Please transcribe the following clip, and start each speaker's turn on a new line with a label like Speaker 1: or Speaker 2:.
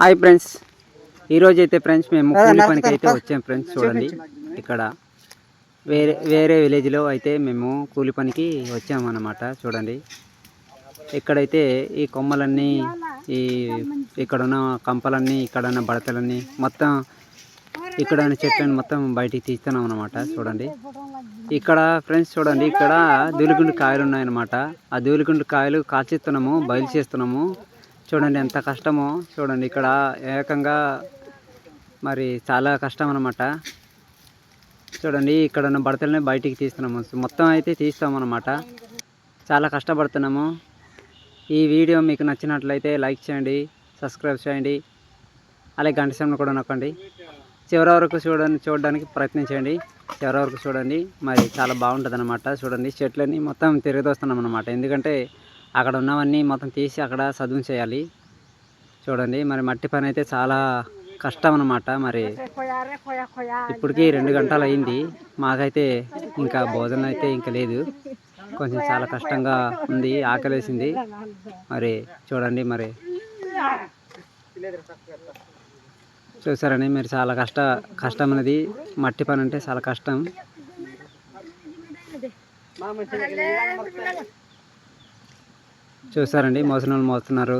Speaker 1: Hi friends. ఈరోజు అయితే friends మేము కూలి పనికి అయితే వచ్చాం ఫ్రెండ్స్ చూడండి. ఇక్కడ వేరే వేరే విలేజ్లో అయితే మేము కూలి పనికి వచ్చామన్నమాట చూడండి. ఇక్కడైతే ఈ కొమ్మలన్నీ ఈ ఇక్కడ ఉన్న కంపలన్నీ ఇక్కడ ఉన్న బడతలన్నీ మొత్తం ఇక్కడ ఉన్న చెట్లను మొత్తం బయటికి తీస్తున్నాం అనమాట చూడండి. ఇక్కడ ఫ్రెండ్స్ చూడండి ఇక్కడ దూలిగుండు కాయలు ఉన్నాయన్నమాట ఆ దూలిగుండు కాయలు కాల్చిస్తున్నాము బయలు చేస్తున్నాము. చూడండి ఎంత కష్టమో. చూడండి ఇక్కడ ఏకంగా మరి చాలా కష్టం అనమాట చూడండి ఇక్కడ ఉన్న బడతలని బయటికి తీస్తున్నాము. మొత్తం అయితే తీస్తామన్నమాట. చాలా కష్టపడుతున్నాము. ఈ వీడియో మీకు నచ్చినట్లయితే లైక్ చేయండి సబ్స్క్రైబ్ చేయండి అలాగే గంట సమయం కూడా నొక్కండి. చివరి వరకు చూడండి చూడడానికి ప్రయత్నించండి చివరి వరకు చూడండి. మరి చాలా బాగుంటుంది అనమాట చూడండి చెట్లన్నీ మొత్తం తిరగదోస్తున్నాం అనమాట ఎందుకంటే అక్కడ ఉన్నవన్నీ మొత్తం తీసి అక్కడ చదువు చేయాలి. చూడండి మరి మట్టి పని అయితే చాలా కష్టం అనమాట మరి. ఇప్పటికి రెండు గంటలు అయింది మాకైతే ఇంకా భోజనం అయితే ఇంకా లేదు. కొంచెం చాలా కష్టంగా ఉంది ఆకలేసింది. మరి చూడండి మరి. చూసారని మీరు చాలా కష్ట కష్టం అనేది మట్టి పని అంటే చాలా కష్టం. చూసారండి మోసిన వాళ్ళు మోస్తున్నారు